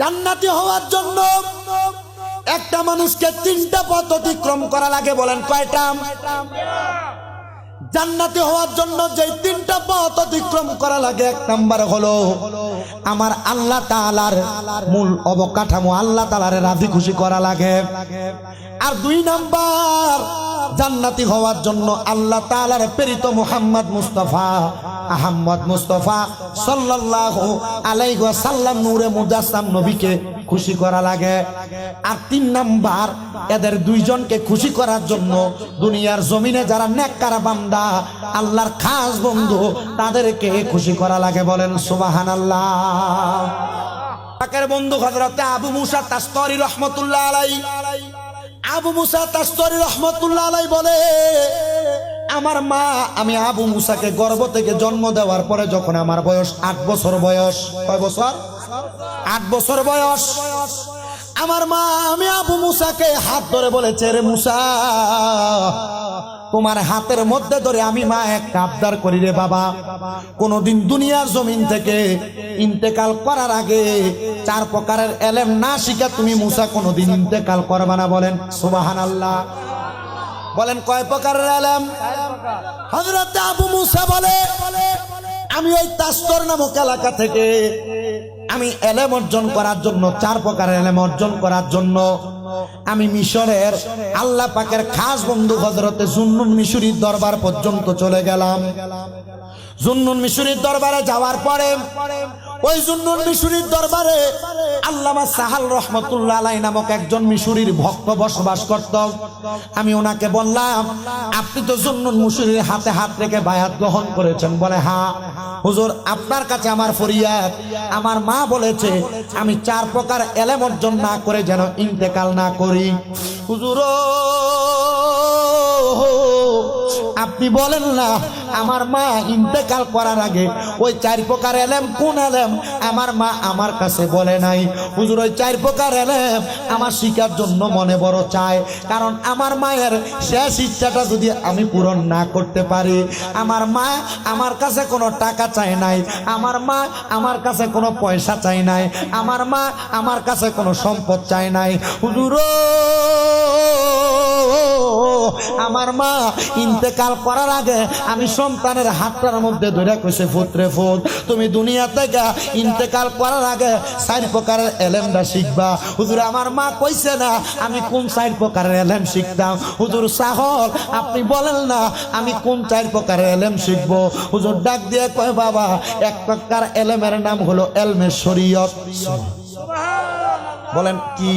জান্নাতি হওয়ার জন্য একটা মানুষকে তিনটা পথ অতিক্রম করা লাগে, বলেন কয়টা? জান্নাতি হওয়ার জন্য যে তিনটা পথ অতিক্রম করা লাগে, এক নাম্বার হলো আমার আল্লাহ তালার মূল অবকাঠামো, আল্লাহ তালারে রাজি খুশি করা লাগে। আর দুই নাম্বার, জান্নাতি হওয়ার জন্য আল্লাহ তাআলার প্রেরিত মুহাম্মদ মুস্তাফা, আহম্মদ মুস্তাফা সাল্লাল্লাহু আলাইহি ওয়াসাল্লাম নূরে মুজাসসাম নবীকে খুশি করা লাগে। আর তিন নাম্বার, এদের দুইজনকে খুশি করার জন্য দুনিয়ার জমিনে যারা নেককার বান্দা, আল্লাহর খাস বন্ধু, তাদেরকে খুশি করা লাগে বলেন সুবাহান আল্লাহ বন্ধু হজরতে আবু মুসা তাস্তরি রহমতুল্লাহ আলাই আবু মুসা তাস্তরি রহমতুল্লাহ আলাই বলে, আমার মা, আমি আবু মুসাকে গর্ব থেকে জন্ম দেওয়ার পরে যখন আমার বয়স আট বছর বয়স, কয় বছর? আট বছর বয়স। আমার মা, আমি আবু মুসাকে হাত ধরে বলেছে রে মুসা তোমার হাতের মধ্যে ধরে আমি মা একটা আবদার করি রে বাবা। কোনদিন দুনিয়ার জমিন থেকে ইন্তেকাল করার আগে চার প্রকারের এলেম না শিখে তুমি মুসা কোনদিন ইন্তেকাল করবা না বলেন সুবাহান আল্লাহ বলেন, কয় প্রকারের এলেম? হজরত আবু মুসা বলে, আমি ওই তাস্তর নামক এলাকা থেকে আমি এলেম অর্জন করার জন্য, চার প্রকার এলেম অর্জন করার জন্য আমি মিশরের আল্লাহ পাকের খাস বন্ধু হজরতে জুন্নুন মিশরির দরবার পর্যন্ত চলে গেলাম। জুন্নুন মিশরির দরবারে যাওয়ার পরে ওই জন্য মিশরির দরবারে আল্লামা সাহাল রহমতুল্লাহ আলাই নামক একজন মিশরির ভক্ত বসবাস করত। আমি ওনাকে বললাম, আপনি তো জুন্নুন মিশরির হাতে হাত রেখে বায়াত গ্রহণ করেছেন। বলে হ্যাঁ। হুজুর, আপনার কাছে আমার ফরিয়াদ। আমার মা বলেছে, আমি চার প্রকার এলেম অর্জন না করে যেন ইন্তেকাল না করি। হুজুর, আপনি বলেন না আমার মা ইন্তেকাল করার আগে ওই চার প্রকার এলেম কোন এলেম? আমার মা আমার কাছে বলে নাই। হুজুর, ওই চার প্রকার এলেম আমার শিকার জন্য মনে বড় চায়। কারণ আমার মায়ের শেষ ইচ্ছাটা যদি আমি পূরণ না করতে পারি, আমার মা আমার কাছে কোনো টাকা চায় নাই, আমার মা আমার কাছে কোনো পয়সা চাই নাই, আমার মা আমার কাছে কোনো সম্পদ চায় নাই। হুজুর আমার মা ইন্তেকাল করার আগে আমি সন্তানের হাতটার মধ্যে ধরে কইছে ফুত্রে ফুত তুমি দুনিয়া থেকে ইন্তেকাল করার আগে চার প্রকারের এলেমটা শিখবা। হুজুর আমার মা কইছে না আমি কোন চার প্রকারের এলেম শিখতাম? হুজুর সাহল আপনি বলেন না আমি কোন চার প্রকারের এলেম শিখব? হুজুর ডাক দিয়ে কয় বাবা এক প্রকার এলেমের নাম হলো এলমে শরীয়ত। বলেন কি?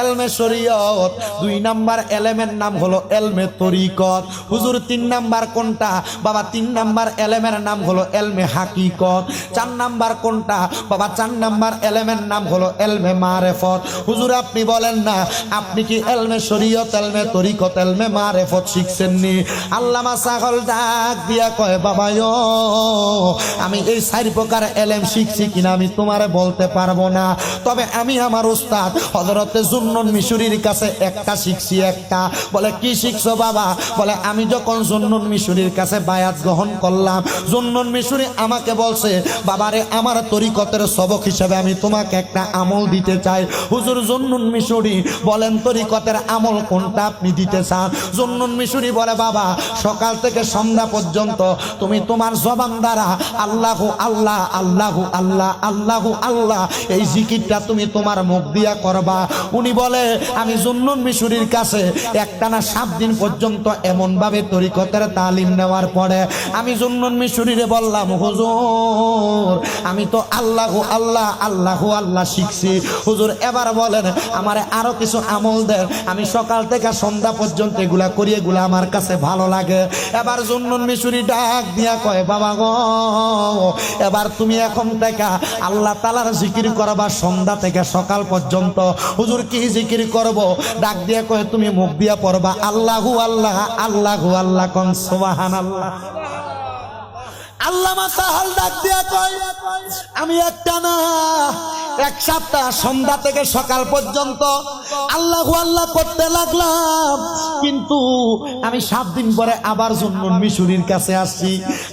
এলমে শরীয়ত। দুই নাম্বার এলেমের নাম হলো এলমে তরিকত। হুজুর, তিন নাম্বার কোনটা? বাবা, তিন নাম্বার এলেমের নাম হলো এলমে হাকিকত। চার নাম্বার কোনটা? বাবা, চার নাম্বার এলেমের নাম হলো এলমে মারেফত। হুজুর, আপনি বলেন না, আপনি কি এলমে শরীয়ত, এলমে তরিকত, এলমে মারেফত শিখছেননি আল্লামা সাগল ডাক দিয়া কয়, বাবা আমি এই চার প্রকার এলেম শিখছি কিনা আমি তোমারে বলতে পারব না। তবে আমি আমার উস্তাদ হজরতে জুন্নুন মিশুরির কাছে একটা শিখছি একটা। বলে, কি শিখছো বাবা? বলে, আমি যখন জুন্নুন মিশুরির কাছে বায়াত গ্রহণ করলাম, জুন্নুন মিশুরি আমাকে বলছে, বাবারে, আমার তরিকতের সবক হিসেবে আমি তোমাকে একটা আমল দিতে চাই। হুজুর জুন্নুন মিশুরি বলেন, তরিকতের আমল কোনটা আপনি দিতে চান? জুন্নুন মিশুরি বলে, বাবা, সকাল থেকে সন্ধ্যা পর্যন্ত তুমি তোমার জবান দ্বারা আল্লাহু আল্লাহ আল্লাহু আল্লাহ আল্লাহু আল্লাহ, এই জিকিরটা তুমি তোমার মুখ দিয়া করবা। উনি বলে, আমি জুন্নুন মিশুরির কাছে একটানা সাত দিন পর্যন্ত এমন ভাবে তরিকতের তালিম নেওয়ার পরে আমি জুন্নুন মিশুরিরে বললাম, হুজুর, আমি তো আল্লাহু আল্লাহ আল্লাহু আল্লাহ শিখছি। হুজুর এবার বলেন, আমারে আরও কিছু আমল দেন। আমি সকাল থেকে সন্ধ্যা পর্যন্ত এগুলা করি, এগুলা আমার কাছে ভালো লাগে। এবার জুন্নুন মিশুরি ডাক দিয়া কয়, বাবা গো, এবার তুমি এখন থেকে আল্লাহ তালার জিকির করবা সন্ধ্যা থেকে সকাল পর্যন্ত। হুজুর কি জিকির করব। ডাক দিয়া কয়, তুমি মুখ দিয়া পড়বা। আল্লাহু আল্লাহ আল্লাহু আল্লাহ কন সুবহান আল্লাহ আমি একটা না, এক সপ্তাহ সন্ধ্যা থেকে সকাল পর্যন্ত আল্লাহ আল্লাহ করতে লাগলাম। কিন্তু আমি সাত দিন পরে আবার জন্মন মিশুরির কাছে আসছি।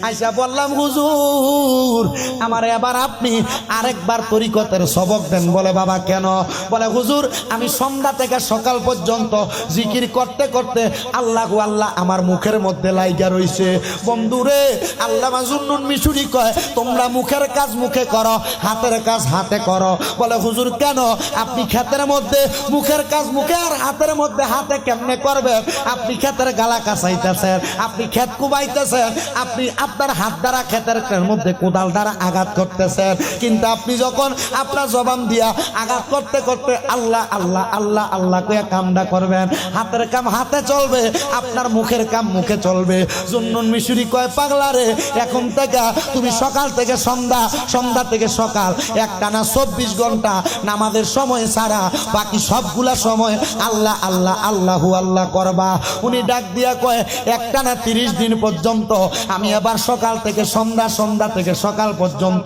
আইসা বললাম, হুজুর, আমার এবার আপনি আরেকবার তরিকতের সবক দেন। বলে, বাবা, কেন? বলে, হুজুর, আমি সন্ধ্যা থেকে সকাল পর্যন্ত জিকির করতে করতে আল্লাহ আল্লাহ আমার মুখের মধ্যে লাইগা রইছে। বন্ধুরে আল্লাহ মাজুন্নুন মিশুরি কয়, তোমরা মুখের কাজ মুখে করো, হাতের কাজ হাতে করো। বলে, হুজুর, কেন? আপনি ক্ষেতের মধ্যে মুখের কাজ মুখে আর হাতের মধ্যে হাতে কেমনে করবেন? আপনি ক্ষেতের গালা কাছাইতেছেন আপনি ক্ষেত কুবাইতেছেন, আপনি আপনার হাত দ্বারা ক্ষেতের মধ্যে কোদাল দ্বারা আঘাত করতেছেন। কিন্তু আপনি যখন আপনার জবান দিয়া আঘাত করতে করতে আল্লাহ আল্লাহ আল্লাহ আল্লাহ কয়ে কামটা করবেন, হাতের কাম হাতে চলবে, আপনার মুখের কাম মুখে চলবে। জুন্নুন মিশুরি কয়, পাগলা রে, এখন থেকে তুমি সকাল থেকে সন্ধ্যা সন্ধ্যা থেকে সকাল। একটানা চব্বিশ ঘণ্টা নামাজের সময় ছাড়া বাকি সবগুলা সময় আল্লাহ আল্লাহ, আল্লাহু, আল্লাহ করবা। উনি ডাক দিয়া কয়, একটানা তিরিশ দিন পর্যন্ত আমি আবার সকাল থেকে সন্ধ্যা সন্ধ্যা থেকে সকাল পর্যন্ত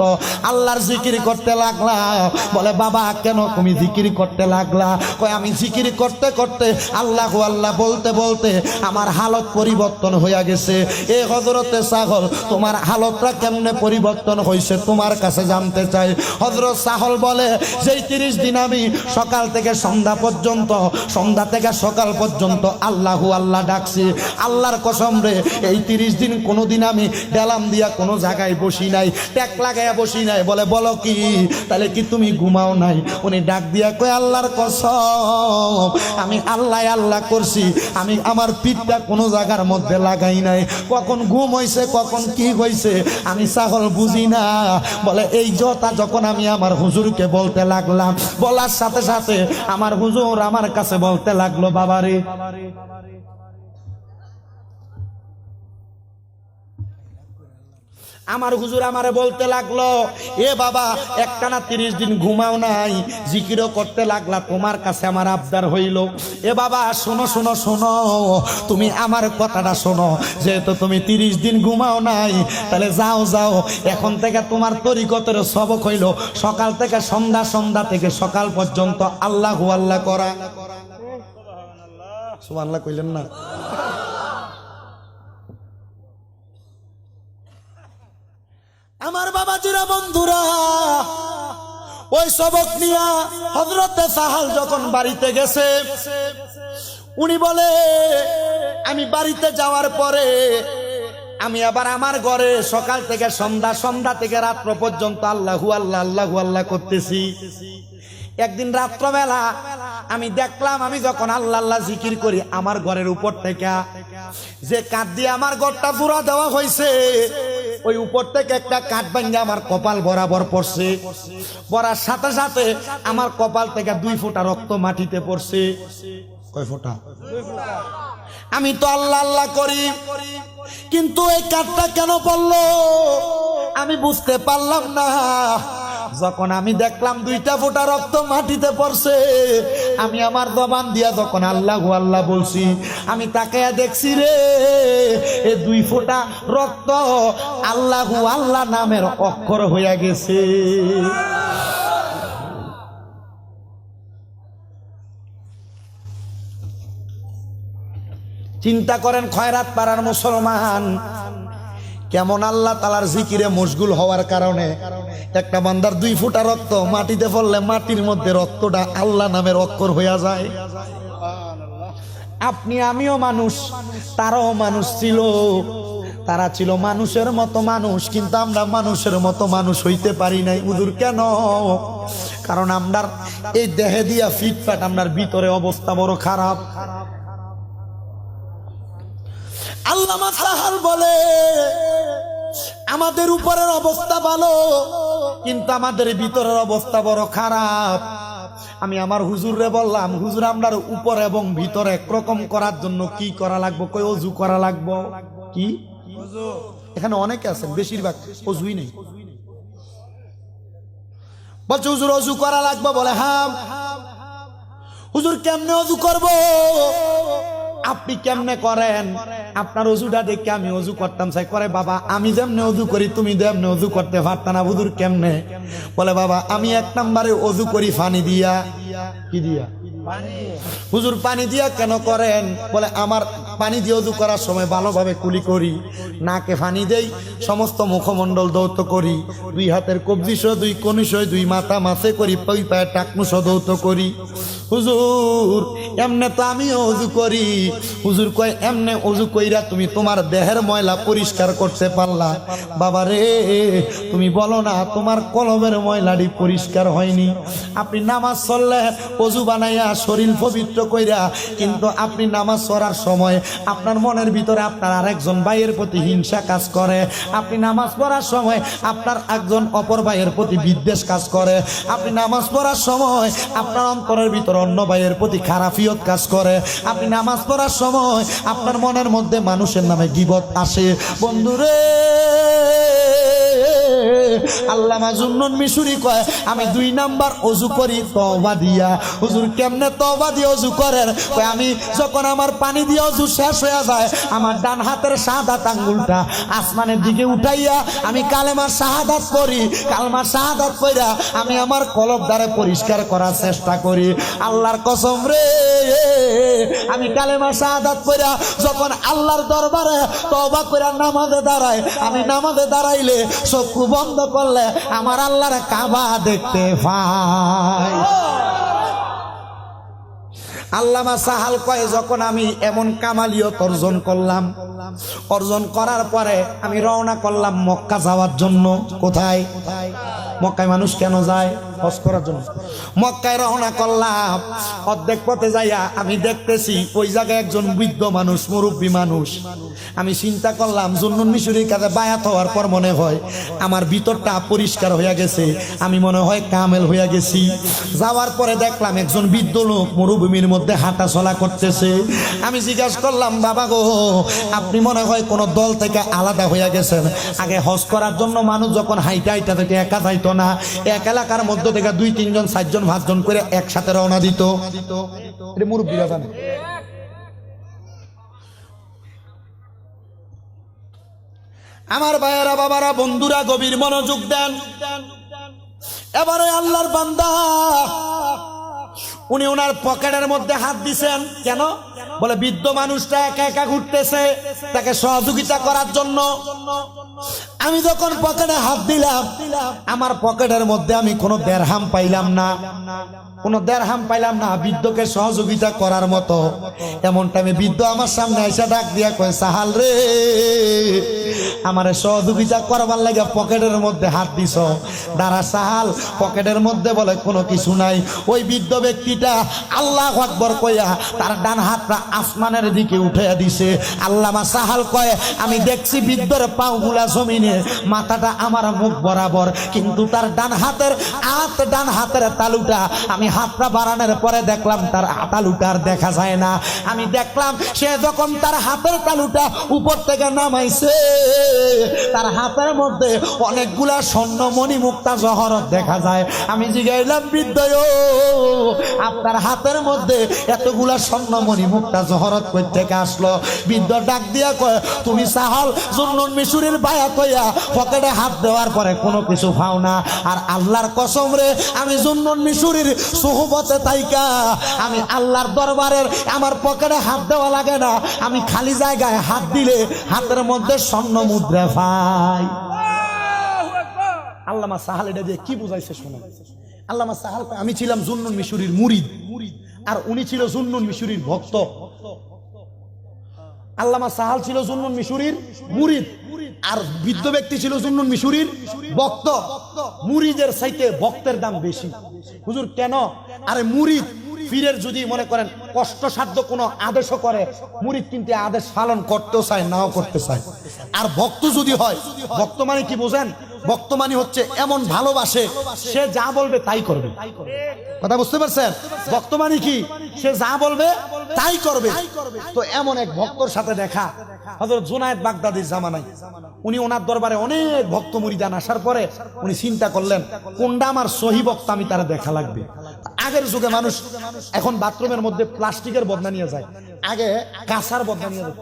আল্লাহর জিকির করতে লাগলা। বলে, বাবা, কেন তুমি জিকির করতে লাগলা? কয়, আমি জিকির করতে করতে আল্লাহু, আল্লাহ বলতে বলতে আমার হালত পরিবর্তন হইয়া গেছে। এ হজরতে সাহল তোমার হালতটা কেমনে পরিবর্তন হয়েছে তোমার কাছে জানতে চাই। হজরত সাহল বলে, যেই তিরিশ দিন আমি সকাল থেকে সন্ধ্যা পর্যন্ত, সন্ধ্যা থেকে সকাল পর্যন্ত আল্লাহু আল্লাহ ডাকছি। আল্লাহর কসম রে, এই তিরিশ দিন কোনোদিন আমি ডেলাম দিয়া কোনো জায়গায় বসি নাই, ট্যাক লাগাইয়া বসি নাই। বলে, বলো কি? তাহলে কি তুমি ঘুমাও নাই? উনি ডাক দিয়া কয়, আল্লাহর কসম, আমি আল্লাহ আল্লাহ করছি। আমি আমার পিঠটা কোনো জায়গার মধ্যে লাগাই নাই। কখন ঘুম হয়েছে কখন কি হয়েছে আমি ছাগল বুঝি না। বলে, এই জতা যখন আমি আমার হুজুরকে বলতে লাগলাম, বলার সাথে সাথে আমার হুজুর আমার কাছে বলতে লাগল, বাবারে। আমার হুজুর আমারে বলতে লাগল এ বাবা একটানা তিরিশ দিন ঘুমাও নাই জিকিরও করতে লাগলা তোমার কাছে আমার আবদার হইল। এ বাবা শোনো শোনো শোনো তুমি আমার কথাটা শোনো যেহেতু তুমি তিরিশ দিন ঘুমাও নাই তাহলে যাও যাও এখন থেকে তোমার তরিকতের সবক হইল সকাল থেকে সন্ধ্যা সন্ধ্যা থেকে সকাল পর্যন্ত আল্লাহ আল্লাহ করা। সুবহানাল্লাহ কইলেন না? আমার বন্ধুরা, ওই সবক নিয়া হজরতে সাহাল যখন বাড়িতে গেছে, উনি বলে, আমি বাড়িতে যাওয়ার পরে আমি আবার আমার ঘরে সকাল থেকে সন্ধ্যা সন্ধ্যা থেকে রাত্র পর্যন্ত আল্লাহু আল্লাহ আল্লাহু আল্লাহ করতেছি। একদিন রাত্রবেলা আমি দেখলাম, আমি যখন আল্লাহ আল্লাহ জিকির করি, আমার ঘরের উপর থেকে যে কাঠ দিয়ে আমার ঘরটা জোড়া দেওয়া হয়েছে, ওই উপর থেকে একটা কাঠ ভাঙ্গে আমার কপাল বরাবর পড়ছে। পড়ার সাথে সাথে আমার কপাল থেকে দুই ফোঁটা রক্ত মাটিতে পড়ছে। কয় ফোঁটা? আমি তো আল্লাহ আল্লাহ করি, কিন্তু এই কাঠটা কেন পড়ল? আমি বুঝতে পারলাম না। যখন আমি দেখলাম দুইটা ফোঁটা রক্ত মাটিতে পড়ছে, আমি আমার দবান দিয়া যখন আল্লাহ আল্লাহ বলছি, আমি তাকে দেখছি রে, এ দুই ফোঁটা রক্ত আল্লাহু আল্লাহ নামের অক্ষর হইয়া গেছে। চিন্তা করেন খয়রাত পাড়ার মুসলমান, কেমন আল্লাহ তালার জিকিরে মশগুল হওয়ার কারণে? একটা বান্দার দুই ফুটা রক্ত মাটিতে পড়লে মাটির মধ্যে রক্তটা আল্লাহ নামের অক্ষর হইয়া যায়। আপনি আমিও মানুষ, তারাও মানুষ ছিল। তারা ছিল মানুষের মতো মানুষ, কিন্তু আমরা মানুষের মতো মানুষ হইতে পারি নাই। উদুর কেন? কারণ আমরার এই দেহে দিয়া ফিটফাট, আমরার ভিতরে অবস্থা বড় খারাপ। আল্লামা সাহাল বলে আমাদের উপরের অবস্থা ভালো, কিন্তু আমাদের ভিতরের অবস্থা বড় খারাপ। আমি আমার হুজুরে বললাম, হুজুর, আমরার উপর এবং ভিতর একরকম করার জন্য কি করা লাগবো? কই অজু করা লাগবো। কি? এখানে অনেকে আছেন, বেশিরভাগ অজুই নেই। বলছে, হুজুর, অজু করা লাগবে? বলে হ্যাঁ। হুজুর, কেমনে অজু করব? আপনি কেমনে করেন? আপনার অজুটা দেখে আমি অজু করতাম চাই করে বাবা আমি যেমনে অজু করি তুমি যেমনে অজু করতে পারতাম না বুধুর কেমনে? বলে বাবা আমি এক নম্বরে অজু করি ফানি দিয়া। কি দিয়া? হুজুর পানি দিয়া কেন করেন? বলে আমার পানি দিয়ে অজু করার সময় ভালোভাবে কুলি করি, নাকে পানি দেই, সমস্ত মুখমণ্ডল দৌত করি, দুই হাতের কবজি সহ, দুই কনি সহ, দুই মাথা মাছে করি, পই পায়ে টাকনু সহ দৌত করি। হুজুর, এমনে তো আমিও অজু করি। হুজুর কয়, এমনে অজু কইরা তুমি তোমার দেহের ময়লা পরিষ্কার করতে পারলা। বাবা রে, তুমি বলো না, তোমার কলমের ময়লাটি পরিষ্কার হয়নি। আপনি নামাজ চললে অজু বানাইয়া শরীর পবিত্র কইরা, কিন্তু আপনি নামাজ পড়ার সময় আপনার মনের ভিতরে আপনার আরেকজন ভাইয়ের প্রতি হিংসা কাজ করে। আপনি নামাজ পড়ার সময় আপনার একজন অপর ভাইয়ের প্রতি বিদ্বেষ কাজ করে। আপনি নামাজ পড়ার সময় আপনার অন্তরের ভিতরে অন্য ভাইয়ের প্রতি খারাপিয়ত কাজ করে। আপনি নামাজ পড়ার সময় আপনার মনের মধ্যে মানুষের নামে গিবত আসে। বন্ধুরে আল্লাহ মাজুন্নন মিশুরি কয়, আমি দুই নাম্বার অজু করি তবা দিয়া। হুজুর কেমনে তবা দিয়ে অজু করেন? কয়, আমি যখন আমার পানি দিয়ে অজু শেষ হয়ে যায়, আমার ডান হাতের আসমানের দিকে উঠাইয়া আমি কালেমার শাহাদাত করি। কালমার শাহাদাত কইরা আমি আমার কলব দ্বারে পরিষ্কার করার চেষ্টা করি। আল্লাহর কসম রে, আমি কালেমার শাহাদাত কইরা যখন আল্লাহর দরবারে তবা কইরা নামাজে দাঁড়ায় আমি নামাজে দাঁড়াইলে চক্ষু বন্ধ করলে আমার আল্লাহর কাবা দেখতে পাই আল্লামা সাহাল কয়, যখন আমি এমন কামালিয়ত অর্জন করলাম অর্জন করার পরে আমি রওনা করলাম মক্কা যাওয়ার জন্য। কোথায়? মক্কায় মানুষ কেন যায়? করার জন্য। মক্কায় রওনা করলাম। অর্ধেক পথে যাইয়া আমি দেখতেছি ওই জায়গায় একজন বৃদ্ধ মানুষ, মুরব্বী মানুষ। আমি চিন্তা করলাম, জুন্নুন মিশুরির কাছে বায়াত হওয়ার পর মনে হয় আমার ভিতরটা পরিষ্কার হয়ে গেছে। আমি মনে হয় কামেল হয়ে গেছি। যাওয়ার পরে দেখলাম একজন বৃদ্ধ লোক মরুভূমির মধ্যে হাঁটা চলা করতেছে। আমি জিজ্ঞাসা করলাম, বাবা গো, আপনি মনে হয় কোনো দল থেকে আলাদা হইয়া গেছেন। আগে হজ করার জন্য মানুষ যখন হাইটা হাইটা থেকে, একা যাইতো না। এক এলাকার মধ্য থেকে দুই, তিনজন, চারজন, পাঁচজন করে একসাথে রওনা দিত। মুরব্বীরা জানে। আমার ভাইয়েরা, বাবারা, বন্ধুরা, গভীর মনোযোগ দেন। এবারে আল্লাহর বান্দা উনি ওনার পকেটের মধ্যে হাত দিছেন। কেন? বলে বৃদ্ধ মানুষটা একা একা ঘুরতেছে, তাকে সহযোগিতা করার জন্য। আমি যখন পকেটে হাত দিলাম, আমার পকেটের মধ্যে আমি কোনো দেড়হাম পাইলাম না। কোনো দেড়হাম পাইলাম না, বৃদ্ধকে সহযোগিতা করার মতো। এমন টাইমে বৃদ্ধ আমার সামনে এসে ডাক দিয়া কয়, সাহাল রে, আমার সহযোগিতা করবার লাগে পকেটের মধ্যে হাত দিছ। দাঁড়া সাহাল, পকেটের মধ্যে বলে, কোনো কিছু নাই। ওই বৃদ্ধ ব্যক্তিটা আল্লাহ আকবর কইয়া তার ডান হাতটা আসমানের দিকে উঠে দিছে। আল্লামা সাহাল কয়, আমি দেখছি বৃদ্ধর পাওগুলা জমিনে, মাথাটা আমার মুখ বরাবর, কিন্তু তার ডান হাতের, হাত ডান হাতের তালুটা আমি হাতটা বাড়ানোর পরে দেখলাম তার তালুটা আর দেখা যায় না। আমি দেখলাম সে যখন তার হাতের তালুটা উপর থেকে নামাইছে তার হাতের মধ্যে অনেকগুলা স্বর্ণমণি মুক্তা জহরত দেখা যায়। আমি জিগাইলাম বৃদ্ধ ও, আপনার হাতের মধ্যে এতগুলা স্বর্ণমণি মুক্তা জহরত থেকে আসলো। বৃদ্ধ ডাক দিয়া কয় তুমি সাহল জুন্নুন মিশুরির বায়া কইয়া পকেটে হাত দেওয়ার পরে কোনো কিছু পাও না। আর আল্লাহর কসম রে আমি জুন্নুন মিশুরির সুহবতে তাইকা। আমি আল্লাহর দরবারের আমার পকেটে হাত দেওয়া লাগে না। আমি খালি জায়গায় হাত দিলে হাতের মধ্যে স্বর্ণ মুদ্রা পাই। আল্লামা সাহাল এটা দিয়ে কি বুঝাইছে শোনো? আল্লামা সাহাল আমি ছিলাম জুন্নুন মিশুরির মুরিদ। আর উনি ছিল জুন্নুন মিশুরির ভক্ত। আল্লামা সাহাল ছিল জুন্নুন মিশুরির মুরিদ। আর বৃদ্ধ ব্যক্তি ছিল জুন্নুন মিশুরির বক্ত মুরিদের সাইতে বক্তের দাম বেশি। হুজুর, কেন? আরে মুরিদ পীরের যদি মনে করেন কষ্টসাধ্য কোনো আদেশও করে, মুরিদ কিন্তু আদেশ পালন করতেও চায়, নাও করতে চায়। আর ভক্ত যদি হয়, ভক্ত মানে কি বোঝেন? ভক্ত মানে হচ্ছে এমন ভালোবাসে সে যা বলবে তাই করবে। কথা বুঝতে পারছেন? ভক্ত মানে কি? সে যা বলবে তাই করবে। তো এমন এক ভক্তর সাথে দেখা। জুনায়েদ বাগদাদির জামানায়। উনি ওনার দরবারে অনেক ভক্ত মুরিদান আসার পরে উনি চিন্তা করলেন কোনটা আমার সহি ভক্ত আমি তারা দেখা লাগবে? আগের যুগে মানুষ এখন বাথরুমের মধ্যে প্লাস্টিকের বদনা নিয়ে যায়। আগে কাঁসার বদনা নিয়ে যেত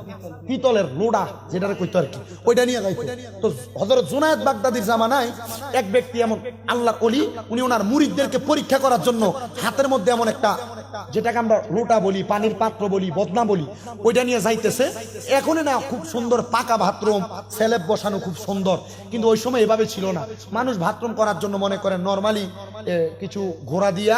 পিতলের লোডা যেটারে কইতো আর কি, ওইটা নিয়ে যাইতো তো হজরত জুনায়েদ বাগদাদির জামানায় এক ব্যক্তি এমন আল্লাহর অলি উনি ওনার মুরিদদেরকে পরীক্ষা করার জন্য হাতের মধ্যে এমন একটা, যেটাকে আমরা লোটা বলি, পানির পাত্র বলি, বদনা বলি, ওইটা নিয়ে যাইতেছে। এখনই না খুব সুন্দর পাকা বাথরুম সেলেব বসানো খুব সুন্দর, কিন্তু ওই সময় এভাবে ছিল না। মানুষ বাথরুম করার জন্য মনে করেন, নর্মালি কিছু ঘোড়া দিয়া